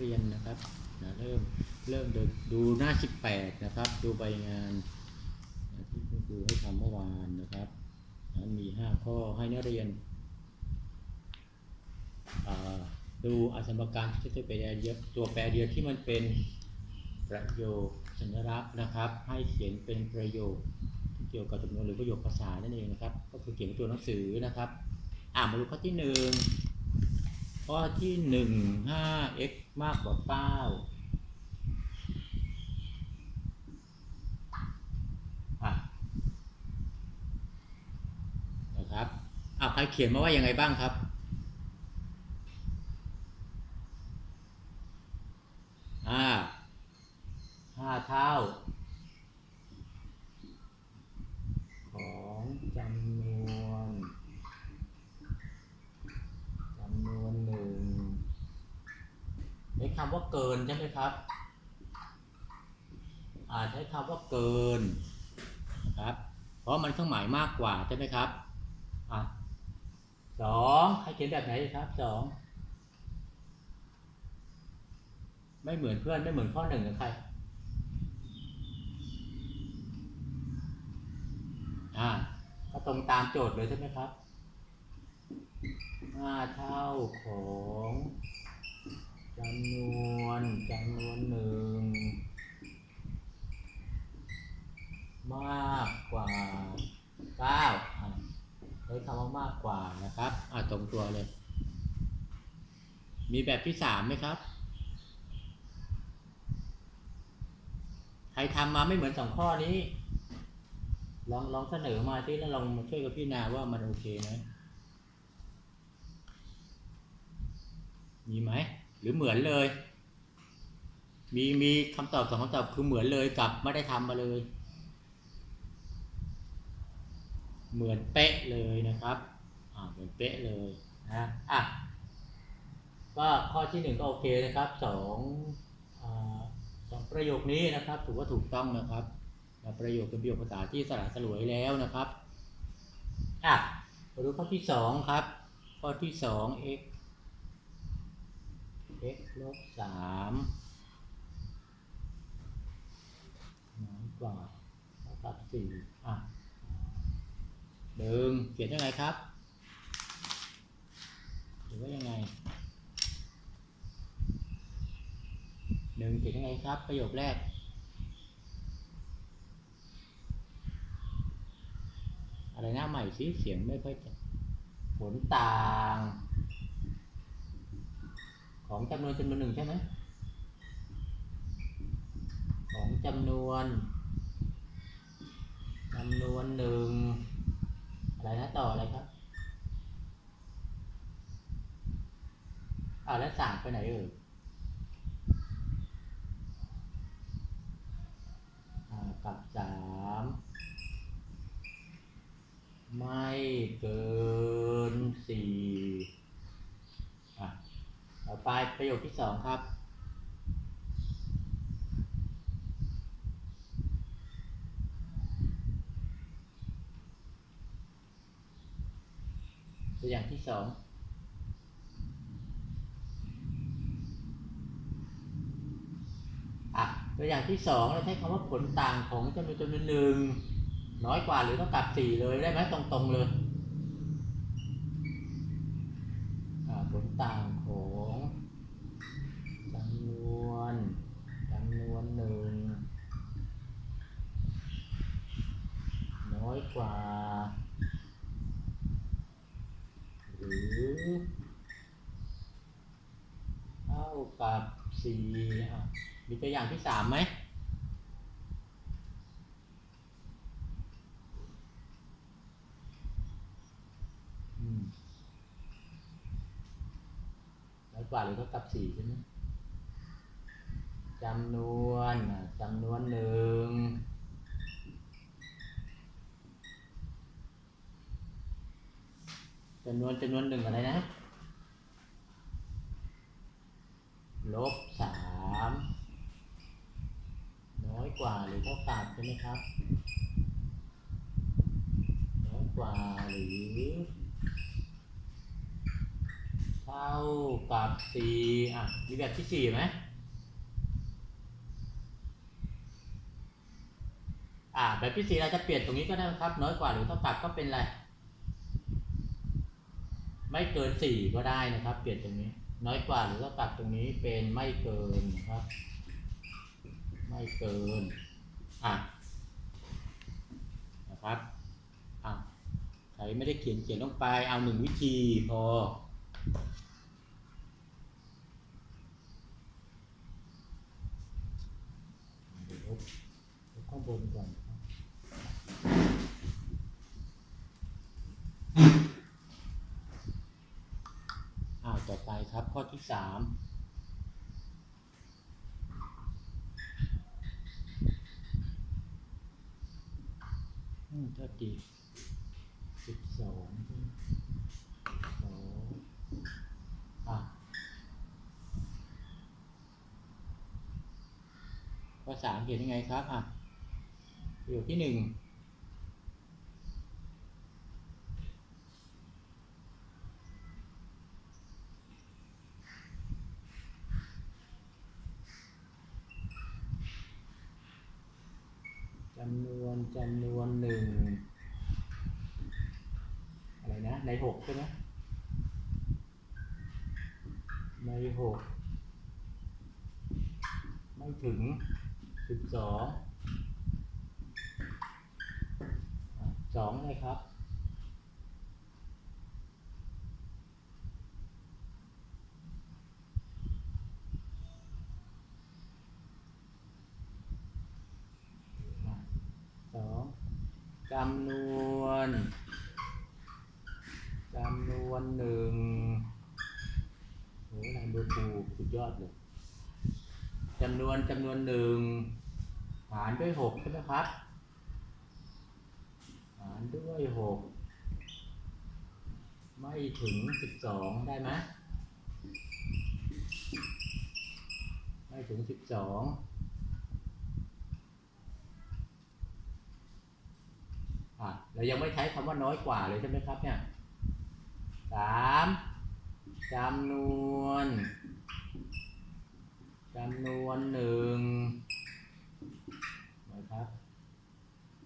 เรียนนะครับนะเริ่มเริ่มดูหน้า 18 นะครับ ดูใบงานนะที่คุณครูให้ทำเมื่อวานนะครับนะมี 5 ข้อให้นักเรียนดูอสมการที่จะเป็นเดียวตัวแปรเดียวที่มันเป็นประโยคสัญลักษณ์นะครับ ให้เขียนเป็นประโยคที่เกี่ยวกับจำนวนหรือประโยคภาษานั่นเองนะครับ ก็คือเขียนเป็นตัวหนังสือนะครับ อ่ามาดูข้อที่หนึ่ง ข้อที่หนึ่งห้า x มากกว่าเก้าอะนะครับอะใครเขียนมาว่ายังไงบ้างครับอ่าห้าเท่า ของจำนวนจำนวนหนึ่งใช้ คำว่าเกินใช่ไหมครับอ่าใช้คำว่าเกินนะครับ เพราะมันเครื่องหมายมากกว่าใช่ไหมครับอะสองใครเขียนแบบไหนครับสองไม่เหมือนเพื่อนไม่เหมือนข้อหนึ่งกับใครอ่าก็ตรงตามโจทย์เลยใช่ไหมครับห้าเท่าของ จำนวนจำนวนหนึ่ง มากกว่าเก้าใช้คำว่ามากกว่านะครับอ่าตรงตัวเลย มีแบบที่สามไหมครับ ใครทำมาไม่เหมือนสองข้อนี้ ลองลองเสนอมาที่แล้วลองมาช่วยกับพี่นาว่ามันโอเคไหมมีไหม หรือเหมือนเลย มีมีคำตอบสองคำตอบคือเหมือนเลยกับไม่ได้ทำมาเลย เหมือนเป๊ะเลยนะครับอ่าเหมือนเป๊ะเลยนะอะก็ข้อที่หนึ่งก็โอเคนะครับสองอสองประโยคนี้นะครับถือว่าถูกต้องนะครับประโยคเป็นประโยคภาษาที่สละสลวยแล้วนะครับอะมาดูข้อที่สองครับ ข้อที่สอง x x ลบสามน้อยกว่าเท่ากับสี่อะหนึ่งเขียนยังไงครับหรือว่ายังไงหนึ่งเขียนยังไงครับ ประโยคแรกอะไรหน้าใหม่สิเสียงไม่ค่อยจะผลต่าง ของจำนวนจำนวนหนึ่งใช่ไหมของจำนวนจำนวนหนึ่งอะไรนะต่ออะไรครับอ่าแล้วสามไปไหนเอ่ยอ่ากับสามไม่เกินสี่ ปประโยคที่สองครับ ตัวอย่างที่สองอะตัวอย่างที่สองเราใช้คำว่าผลต่างของจำนวนจำนวนหนึ่งน้อยกว่าหรือเท่ากับสี่เลยได้ไหมตรงๆเลยอ่าผลต่างจำนวนจำนวนหนึ่งน้อยกว่า หรือเท่า กับสี่มีตัวอย่างที่สามไหมอืมน้อยกว่าหรือเท่ากับสี่ใช่ไหมจำนวนจำนวนหนึ่งจำนวนจำนวนหนึ่งอะไรนะ ลบสามน้อยกว่าหรือเท่ากับใช่ไหมครับ น้อยกว่าหรือเท่ากับสี่อะมีแบบที่สี่ไหมอ่าแบบที่สี่เราจะเปลี่ยนตรงนี้ก็ได้ครับ น้อยกว่าหรือเท่ากับก็เป็นอะไรไม่เกินสี่ก็ได้นะครับ เปลี่ยนตรงนี้ น้อยกว่าหรือเท่ากับตรงนี้เป็นไม่เกินนะครับ ไม่เกิน อะ นะครับ อะใครไม่ได้เขียนเขียนลงไป เอาหนึ่งวิธีพอเดี๋ยวลบลบข้างบนก่อนนะครับอ้าวต่อไปครับข้อที่ สามอืมเท่าดีสิบสองสองอะข้อสามเขียนยังไงครับ อะประโยคที่หนึ่งจำนวนจำนวนหนึ่งอะไรนะ ในหกใช่ไหมในหกไม่ ถึงสิบสองสองเลยครับสองจำนวนจำนวนหนึ่งโหนายเบอร์คูสุดยอดเลยำนวนจำนวนหนึ่งหารด้วยหกใช่ไหมครับ หารด้วยหกไม่ถึงสิบสองได้ไหมไม่ถึงสิบสองอะเรายังไม่ใช้คำว่าน้อยกว่าเลยใช่ไหมครับเนี่ยสามจำนวน จำนวนหนึ่งนะครับ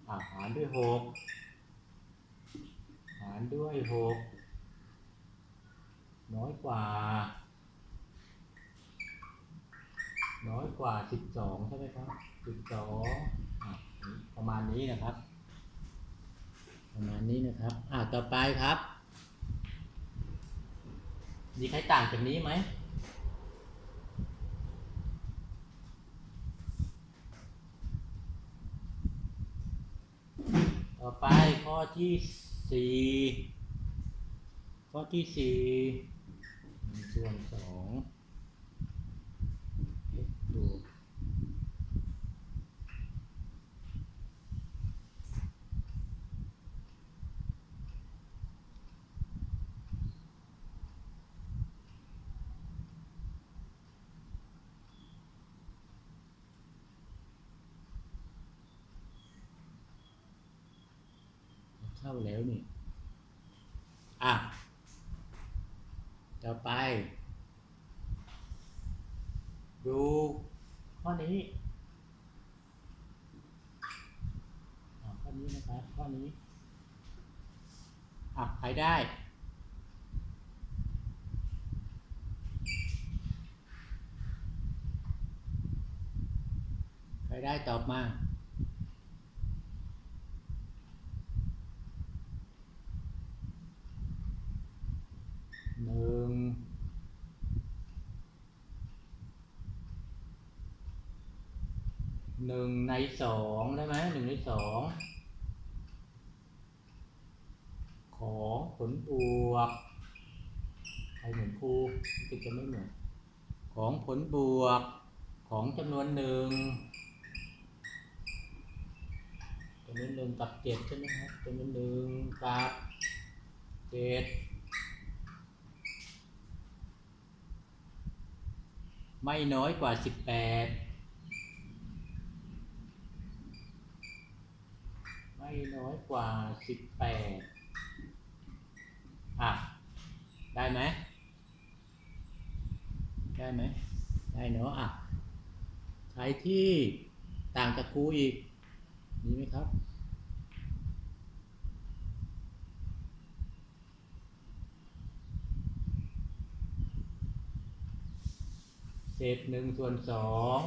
หารด้วยหกหารด้วยหกน้อยกว่า น้อยกว่าสิบสองใช่ไหมครับสิบสองประมาณนี้นะครับ ประมาณนี้นะครับ อ่าต่อไปครับ มีใครต่างจากนี้ไหม ต่อไปข้อที่สี่ข้อที่สี่ส่วนสองเอ็กซ์บวก เข้าแล้วนี่ อะ ต่อไป ดูข้อนี้ข้อนี้นะครับ ข้อนี้อะใครได้ ใครได้ตอบมา หนึ่งหนึ่งในสองได้ไหมหนึ่งในสองของผลบวกใครเหมือนครูรู้สึกจะไม่เหมือน ของผลบวกของจำนวนหนึ่งจำนวนหนึ่งกับเจ็ดใช่ไหมครับจำนวนหนึ่งกับเจ็ด ไม่น้อยกว่าสิบแปดไม่น้อยกว่าสิบแปดอะ ได้ไหมได้ไหมได้เนาะอะใครที่ต่างจากครูอีก มีไหมครับ ษหนึ่งส่วนสอง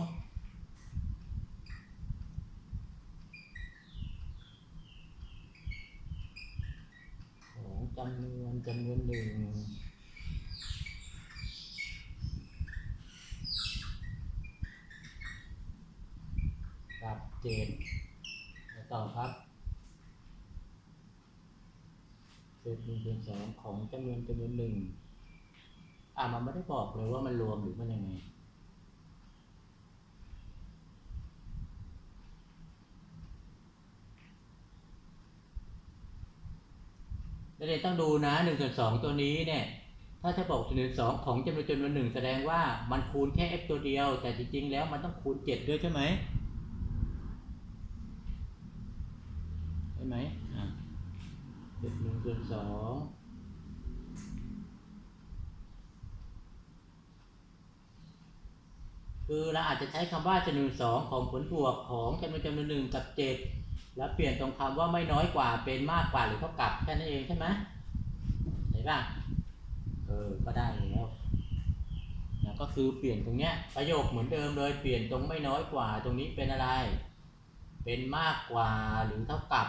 ของจำนวนจำนวนหนึ่งกับเจ็ดต่อครับเศษหนึ่งส่วนสองของจำนวนจำนวนหนึ่งอะมันไม่ได้บอกเลยว่ามันรวมหรือมันยังไง เรียนต้องดูนะหนึ่งส่วนสองตัวนี้เนี่ย ถ้าจะบอกหนึ่งสองของจำนวนจำนวนหนึ่งแสดงว่ามันคูณแค่ f ตัวเดียว แต่จริงๆแล้วมันต้องคูณเจ็ดด้วยใช่ไหมใช่ไหมอะเจ็ดหนึ่งส่วนสองคือเราอาจจะใช้คำว่าจำนวนสองของผลบวกของจำนวนจำนวนหนึ่งกับเจ็ด แล้วเปลี่ยนตรงคำว่าไม่น้อยกว่าเป็นมากกว่าหรือเท่ากับแค่นั้นเองใช่ไหมเห็นป่ะเออก็ได้แล้วนะก็คือเปลี่ยนตรงเนี้ยประโยคเหมือนเดิมเลยเปลี่ยนตรงไม่น้อยกว่า ตรงนี้เป็นอะไร เป็นมากกว่าหรือเท่ากับ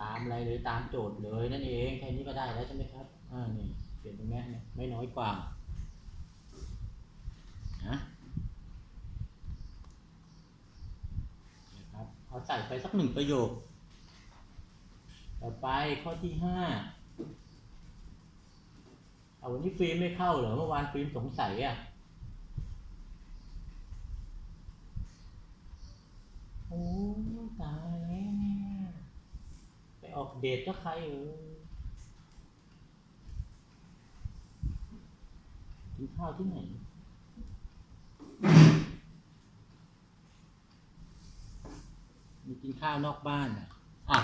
ตามอะไรเลยตามโจทย์เลยนั่นเองแค่นี้ก็ได้แล้วใช่ไหมครับอ่านี่เปลี่ยนตรงเนี้ยเนี่ยไม่น้อยกว่านะ นะครับเอาใส่ไปสักหนึ่งประโยค ต่อไปข้อที่ห้าเอาวันนี้ฟิล์มไม่เข้าเหรอเมื่อวานฟิล์มสงสัยอะโอ้ตายแล้วไปออกเดทก็ใครเออกินข้าวที่ไหน มีกินข้าวนอกบ้านอะอะ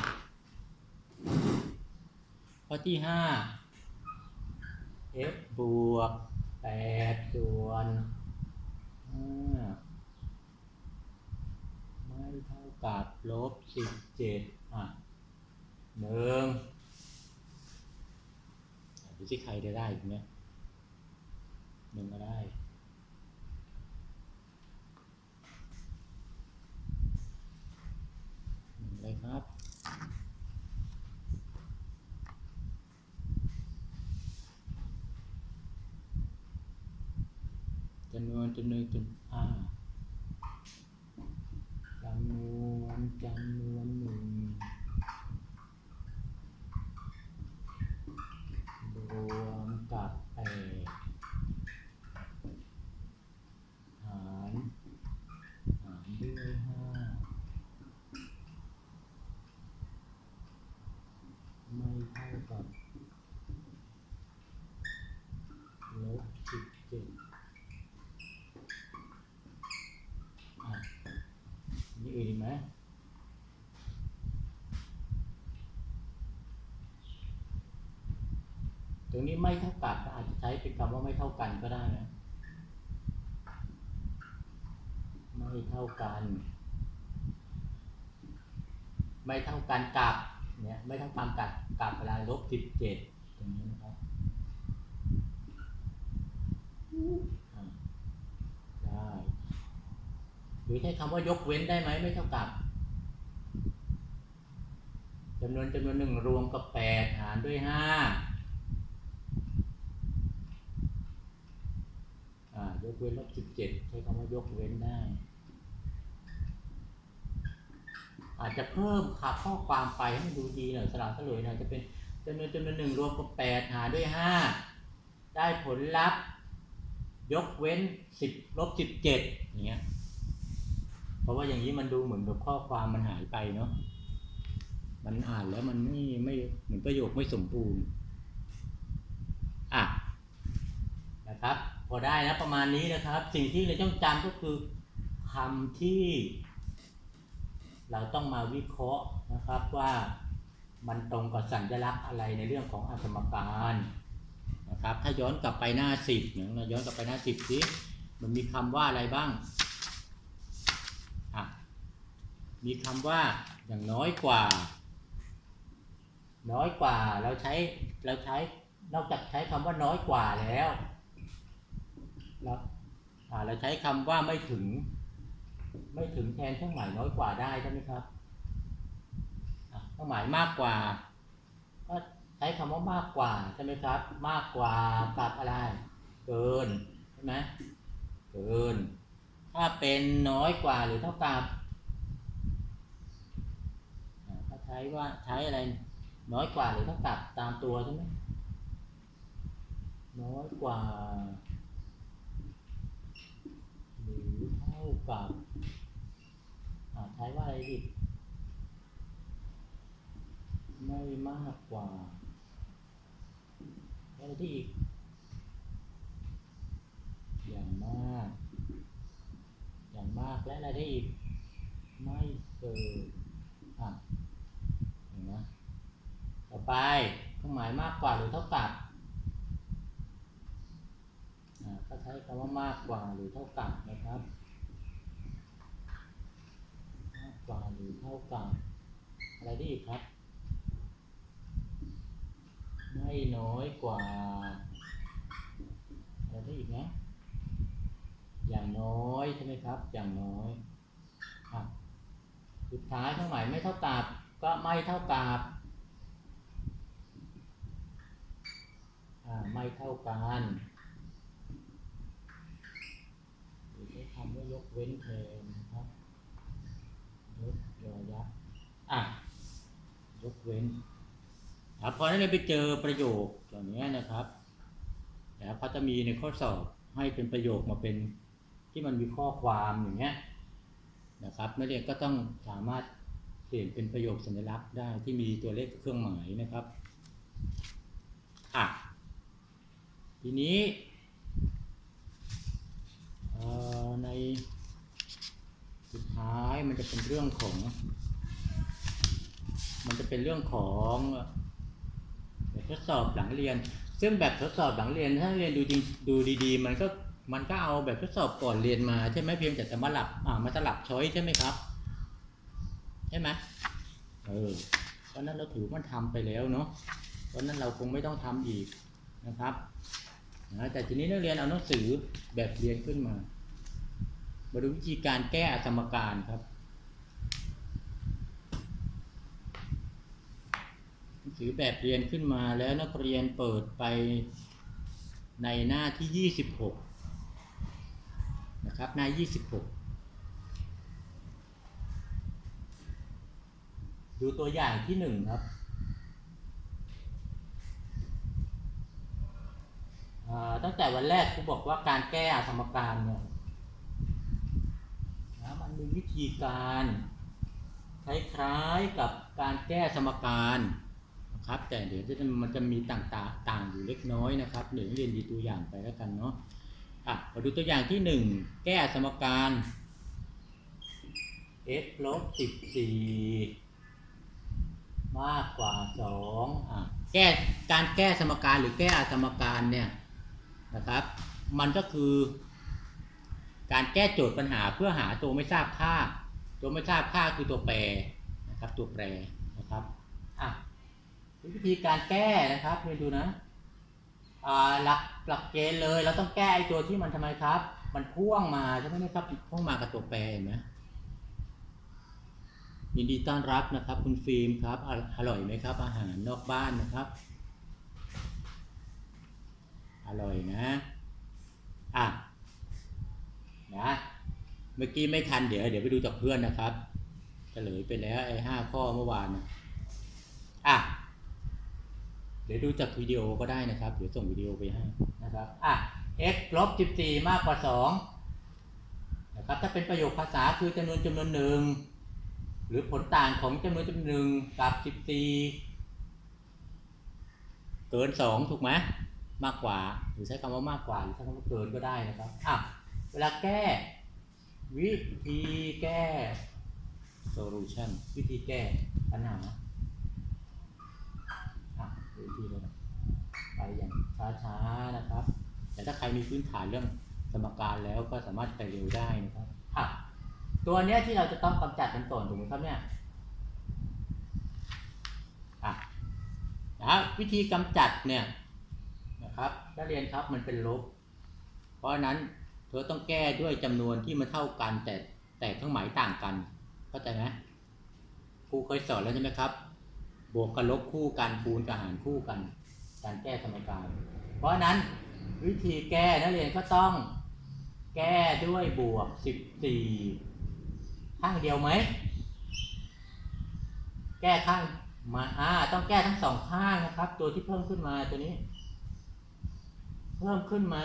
ข้อที่ห้า f บวกแปดส่วนห้าไม่เท่ากับลบสิบเจ็ดอะหนึ่งดูสิใครจะได้อีกเนี่ยหนึ่งก็ได้ เลยครับ จำนวนจนอ่าจำนวนจำนวนหนึ่งรวมกับแปดหารหารด้วยห้า ไม่เท่ากับลบสิบเจ็ดอะนี่อื่นอีกไหมต รงนี้ไม่เท่ากับก็อาจจะใช้เป็นคำว่าไม่เท่ากันก็ได้นะไม่เท่ากัน ไม่เท่ากันกับเนี่ยไม่เท่ากันกับกับเวลาลบสิบเจ็ดตรงนี้นะครับได้หรือใช้คำว่ายกเว้นได้ไหมไม่เท่ากับจำนวนจำนวนหนึ่งรวมกับแปดหารด้วยห้าอ่าย กเว้นลบสิบเจ็ดใช้คำว่ายกเว้นได้ อาจจะเพิ่มค่าข้อความไปให้มันดูดีหน่อยสลับสลวยหน่อยจะเป็นจำนวนจำนวนหนึ่งรวมกับแปดหารด้วยห้าได้ผลลัพธ์ ยกเว้นสิบลบสิบเจ็ดอย่างเงี้ยเพราะว่าอย่างนี้มันดูเหมือนกับข้อความมันหายไปเนาะมันอ่านแล้วมันไม่ไม่เหมือนประโยคไม่สมบูรณ์อะนะครับ พอได้แล้วประมาณนี้นะครับ สิ่งที่เราต้องจำก็คือคำที่ เราต้องมาวิเคราะห์นะครับว่ามันตรงกับสัญลักษณ์อะไรในเรื่องของอสมการนะครับ ถ้าย้อนกลับไปหน้าสิบเนี่ยเราย้อนกลับไปหน้าสิบสิมันมีคำว่าอะไรบ้างอะมีคำว่าอย่างน้อยกว่า น้อยกว่าเราใช้เราใช้นอกจากใช้คำว่าน้อยกว่าแล้ว เราเราใช้คำว่าไม่ถึง ไม่ถึงแทนเครื่องหมายน้อยกว่าได้ใช่ไหมครับเครื่องหมายมากกว่า ก็ใช้คำว่ามากกว่าใช่ไหมครับ มากกว่ากับอะไร เกินใช่ไหมเกิน ถ้าเป็นน้อยกว่าหรือเท่ากับอะเขาใช้ว่าใช้อะไรน้อยกว่าหรือเท่ากับตามตัวใช่ไหมน้อยกว่า ห รือเท่ากับใช้ว่าอะไรอีกไม่มากกว่าแล้วอะไรที่อีก อย่างมาก อย่างมากและอะไรที่อีก ไม่เกินอะเห็นไหมต่อไปเครื่องหมายมากกว่าหรือเท่ากับก็ใช้คำว่ามากกว่าหรือเท่ากับนะครับ มากกว่าหรือเท่ากับอะไรได้อีกครับ ไม่น้อยกว่าอะไรได้อีกนะอย่างน้อยใช่ไหมครับ อย่างน้อยอะสุดท้ายเครื่องหมายไม่เท่ากับก็ไม่เท่ากับไม่เท่ากันหรือใช้คำว่ายกเว้นแทนะครับยกยอยักษ์อะยก เว้นอะพอนั้นเราไปเจอประโยคเหล่านี้นะครับแต่เขาจะมีในข้อสอบให้เป็นประโยคมาเป็นที่มันมีข้อความอย่างเงี้ยนะครับนักเรียนก็ต้องสามารถเปลี่ยนเป็นประโยคสัญลักษณ์ได้ที่มีตัวเลขเครื่องหมายนะครับอะทีนี้ในสุดท้ายมันจะเป็นเรื่องของ มันจะเป็นเรื่องของทดสอบหลังเรียน ซึ่งแบบทดสอบหลังเรียนถ้าเรียนดูจริงดูดีๆ มันก็มันก็เอาแบบทดสอบก่อนเรียนมาใช่ไหมเพียงแต่จะมาหลับอ่ามาสลับช้อยใช่ไหมครับใช่ไหมเออเพราะนั้นเราถือว่ามันทำไปแล้วเนาะเพราะนั้นเราคงไม่ต้องทำอีกนะครับนะแต่ทีนี้นักเรียนเอาหนังสือแบบเรียนขึ้นมามาดูวิธีการแก้อสมการครับ หนังสือแบบเรียนขึ้นมาแล้วนักเรียนเปิดไปในหน้าที่ 26 นะครับ หน้า 26 ดูตัวอย่างที่หนึ่งครับตั้งแต่วันแรกครูบอกว่าการแก้สมการเนี่ยนะมันมีวิธีการ คล้ายๆกับการแก้สมการ ครับ แต่เดี๋ยวจะมันจะมีต่างๆต่างอยู่เล็กน้อยนะครับเดี๋ยวเรียนดีตัวอย่างไปแล้วกันเนาะอะมาดูตัวอย่างที่หนึ่งแก้สมการ x ลบสิบสี่มากกว่าสองอะแก้การแก้สมการหรือแก้อสมการเนี่ยนะครับ มันก็คือ การแก้โจทย์ปัญหาเพื่อหาตัวไม่ทราบค่า ตัวไม่ทราบค่าคือตัวแปรนะครับ ตัวแปรนะครับ วิธีการแก้นะครับเรียนดูนะอ่าหลักหลักเกณฑ์เลยเราต้องแก้ไอ้ตัวที่มันทำไมครับ มันพ่วงมาใช่ไหมครับพ่วงมากับตัวแปรเห็นไหมยินดีต้อนรับนะครับ คุณฟิล์มครับออร่อยไหมครับ อาหารนอกบ้านนะครับ อร่อยนะอะนะเมื่อกี้ไม่ทันเดี๋ยว เดี๋ยวไปดูจากเพื่อนนะครับเฉลยไปแล้วไอ้ห้าข้อเมื่อวานนะอะ เดี๋ยวดูจากวิดีโอก็ได้นะครับ เดี๋ยวส่งวิดีโอไปให้นะครับ อะ x ลบ14 มากกว่า 2 นะครับ ถ้าเป็นประโยคภาษาคือจำนวนจำนวนหนึ่ง หรือผลต่างของจำนวนจำนวนหนึ่งกับ 14 เกิน 2 ถูกไหมมากกว่า หรือใช้คำว่ามากกว่า หรือใช้คำว่าเกินก็ได้นะครับ อะ เวลาแก้ วิธีแก้ solution วิธีแก้ปัญหา พื้นที่เลยนะไปอย่างช้าๆนะครับ แต่ถ้าใครมีพื้นฐานเรื่องสมการแล้วก็สามารถไปเร็วได้นะครับอะตัวเนี้ยที่เราจะต้องกำจัดกันก่อนถูกไหมครับเนี่ยอะนะวิธีกำจัดเนี่ยนะครับนักเรียนครับมันเป็นลบ เพราะนั้นเธอต้องแก้ด้วยจำนวนที่มันเท่ากันแต่แต่เครื่องหมายต่างกันเข้าใจไหมครูเคยสอนแล้วใช่ไหมครับ บวกกับลบคู่กันคูณกับหารคู่กัน การแก้สมการเพราะนั้นวิธีแก้นักเรียนก็ต้องแก้ด้วยบวก 14 ข้างเดียวไหม แก้ข้างมาอ่าต้องแก้ทั้งสองข้างนะครับ ตัวที่เพิ่มขึ้นมาตัวนี้ เพิ่มขึ้นมา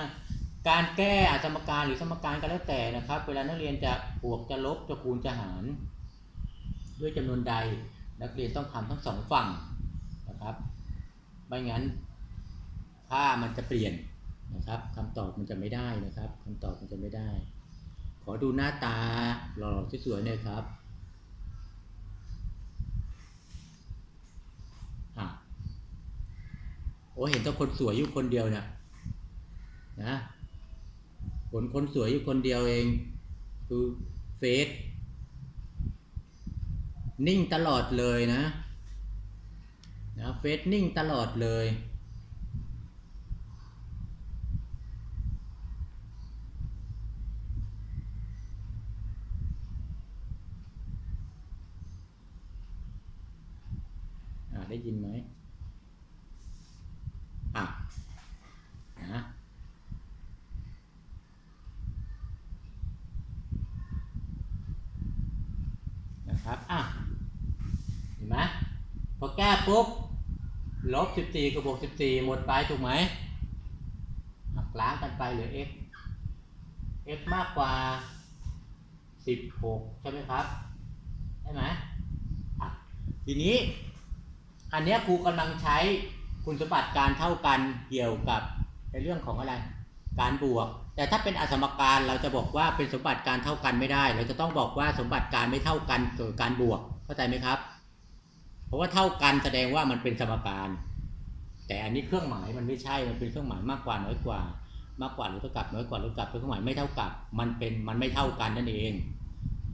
การแก้สมการหรือสมการก็แล้วแต่นะครับ เวลานักเรียนจะบวกจะลบจะคูณจะหาร ด้วยจำนวนใด นักเรียนต้องทำทั้งสองฝั่งนะครับ ไม่งั้นค่ามันจะเปลี่ยนนะครับคำตอบมันจะไม่ได้นะครับคำตอบมันจะไม่ได้ ขอดูหน้าตาหล่อๆสวยๆหน่อยครับอะโอ้เห็นแต้องคนสวยอยู่คนเดียวเนี่ยนะผลคนสวยอยู่คนเดียวเอง คือเฟซ นิ่งตลอดเลยนะนะเฟซนิ่งตลอดเลยอ่าได้ยินไหมอะนะนะครับอะเห็นไหม พอแก้ปุ๊บลบ14กับบวก14หมดไปถูกไหมหักล้างกันไปเหลือ x x มากกว่า16ใช่ไหมครับใช่ไหมทีนี้ อันนี้ครูกำลังใช้คุณสมบัติการเท่ากันเกี่ยวกับในเรื่องของอะไร การบวก แต่ถ้าเป็นอสมการเราจะบอกว่าเป็นสมบัติการเท่ากันไม่ได้ เราจะต้องบอกว่าสมบัติการไม่เท่ากันเกิดการบวกเข้าใจไหมครับ เพราะว่าเท่ากันแสดงว่ามันเป็นสมการ แต่อันนี้เครื่องหมายมันไม่ใช่ มันเป็นเครื่องหมายมากกว่าน้อยกว่า มากกว่าหรือเท่ากับน้อยกว่าหรือเท่ากับเป็นเครื่องหมายไม่เท่ากับ มันเป็นมันไม่เท่ากันนั่นเอง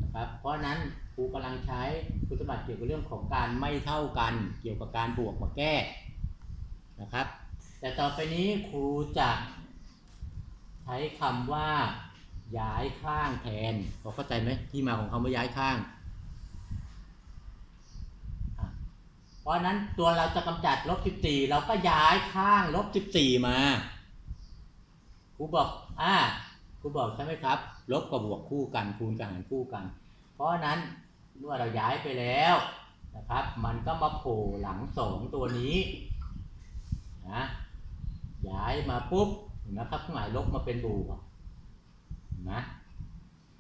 นะครับ เพราะนั้นครูกำลังใช้คุณสมบัติเกี่ยวกับเรื่องของการไม่เท่ากัน เกี่ยวกับการบวกมาแก้นะครับ แต่ต่อไปนี้ครูจะใช้คำว่าย้ายข้างแทนพอเข้าใจไหมที่มาของคำว่าย้ายข้างอะ เพราะนั้นตัวเราจะกำจัดลบ14เราก็ย้ายข้างลบ14มาครูบอกอ่าครูบอกใช่ไหมครับ ลบกับบวกคู่กันคูณกับหารคู่กัน เพราะนั้นเมื่อเราย้ายไปแล้วนะครับ มันก็มาโผล่หลังสองตัวนี้นะย้ายมาปุ๊บเห็นะครับเครื่องหมายลบมาเป็นบวกเห็นะ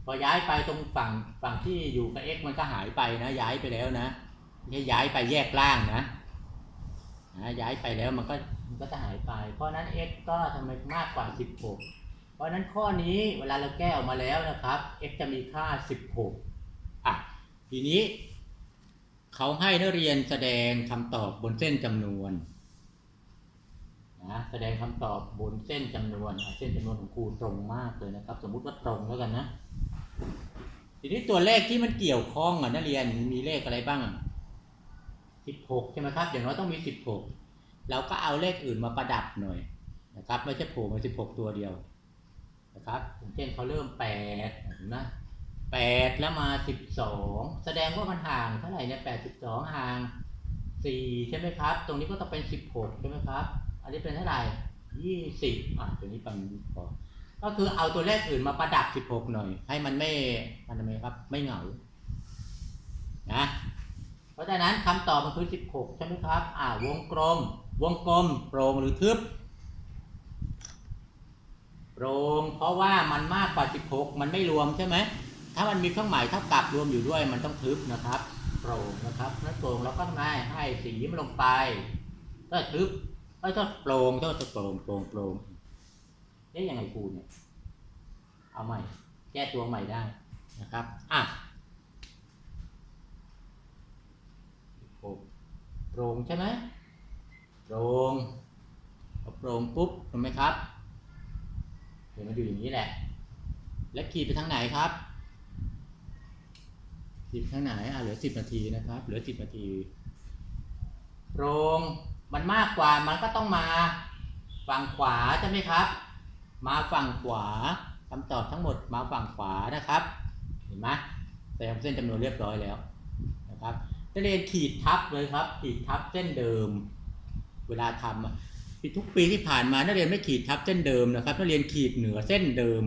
พอย้ายไปตรงฝั่งฝั่งที่อยู่กับ x มันก็หายไปนะ ย้ายไปแล้วนะ ไม่ย้ายไปแยกล่างนะนะย้ายไปแล้วมันก็มันก็จะหายไป เพราะนั้น x ก็ทำไมมากกว่า 16 เพราะนั้นข้อนี้เวลาเราแก้ออกมาแล้วนะครับ x จะมีค่า 16 อะ ทีนี้ เขาให้นักเรียนแสดงคำตอบบนเส้นจำนวนนะแสดงคำตอบบนเส้นจำนวน เส้นจำนวนของครูตรงมากเลยนะครับ สมมุติว่าตรงแล้วกันนะ ทีนี้ตัวเลขที่มันเกี่ยวข้องอะนักเรียนมีเลขอะไรบ้าง 16 ใช่ไหมครับ อย่างน้อยต้องมี 16 เราก็เอาเลขอื่นมาประดับหน่อยนะครับ ไม่ใช่โผล่มา 16 ตัวเดียวนะครับอย่างเช่นเขาเริ่ม8นไหมแล้วมาสิบสองแสดงว่ามันห่างเท่าไหร่เนี่ยแปดสิบสองห่างสี่ใช่ไหมครับ ตรงนี้ก็ต้องเป็นสิบหกใช่ไหมครับ อันนี้เป็นเท่าไหร่ยี่สิบอะตัวนี้ปันพอก็คือเอาตัวเลขอื่นมาประดับสิบหกหน่อย ให้มันไม่มันทำไมครับ ไม่เหงา นะ เพราะฉะนั้นคำตอบมันคือสิบหกใช่ไหมครับ อ่าวงกลม วงกลมโปร่งหรือทึบโปร่งเพราะว่ามันมากกว่า 16 มันไม่รวมใช่ไหม ถ้ามันมีเครื่องหมายเท่ากับรวมอยู่ด้วยมันต้องทึบนะครับ โปร่งนะครับนั่นโปร่งเราก็ง่ายให้สีมันลงไปก็ทึบก็ต้องโปร่งก็ต้องโปร่งโปร่งโปร่งเอ๊ะยังไงครูเนี่ย เอาใหม่ แก้ตัวใหม่ได้นะครับ อะ โปร่งใช่ไหมโปรงพอโปรงปุ๊บถูกไหมครับเดี๋ยวมาดูอย่างนี้แหละ แล้วขีดไปทางไหนครับขีดไปทางไหนอะเหลือสิบนาทีนะครับ เหลือสิบนาทีโปรงมันมากกว่ามันก็ต้องมาฝั่งขวาใช่ไหมครับ มาฝั่งขวาคำตอบทั้งหมดมาฝั่งขวานะครับ เห็นไหมแสดงเส้นจำนวนเรียบร้อยแล้วนะครับ นักเรียนขีดทับเลยครับ ขีดทับเส้นเดิม เวลาทำทุกปีที่ผ่านมานักเรียนไม่ขีดทับเส้นเดิมนะครับนักเรียนขีดเหนือเส้นเดิม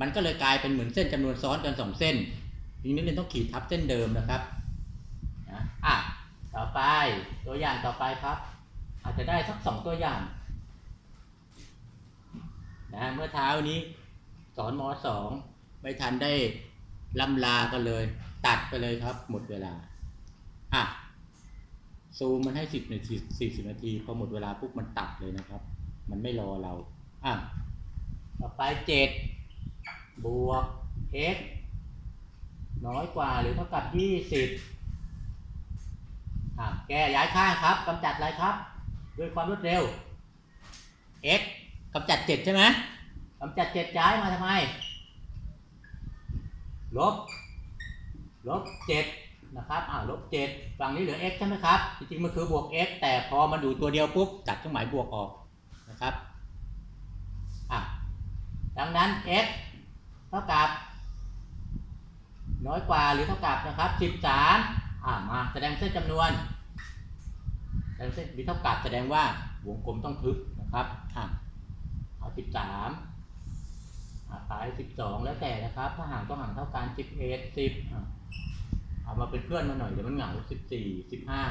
มันก็เลยกลายเป็นเหมือนเส้นจำนวนซ้อนกันสองเส้นทีนี้นักเรียนต้องขีดทับเส้นเดิมนะครับนะอะต่อไปตัวอย่างต่อไปครับ อาจจะได้สักสองตัวอย่างนะเมื่อเช้านี้สอนมสองไม่ทันได้ล่ำลากันเลย ตัดไปเลยครับ หมดเวลา อะซูมมันให้สิบนาทีสี่สิบนาทีพอหมดเวลาปุ๊บมันตัดเลยนะครับ มันไม่รอเรา อะ ต่อไปเจ็ดบวก x น้อยกว่าหรือเท่ากับยี่สิบอะแกย้ายข้างครับกำจัดอะไรครับ ด้วยความรวดเร็ว x กำจัดเจ็ดใช่ไหมกำจัดเจ็ดย้ายมาทำไม ลบ ลบเจ็ด นะครับอ่าลบเจ็ดฝั่งนี้เหลือ x ใช่ไหมครับ จริงๆ มันคือบวก x แต่พอมันอยู่ตัวเดียวปุ๊บตัดเครื่องหมายบวกออกนะครับอะดังนั้น x เท่ากับ น้อยกว่าหรือเท่ากับนะครับสิบสามอ่ามาแสดงเส้นจำนวนแสดงเส้นมีเท่ากับแสดงว่าวงกลมต้องทึบนะครับอะเอาสิบสามอ่าไปสิบสองแล้วแต่นะครับ ถ้าห่างต้องห่างเท่ากันสิบเอ็ดสิบ เอามาเป็นเพื่อนมาหน่อยเดี๋ยวมันเหงาสิบสี่สิบห้า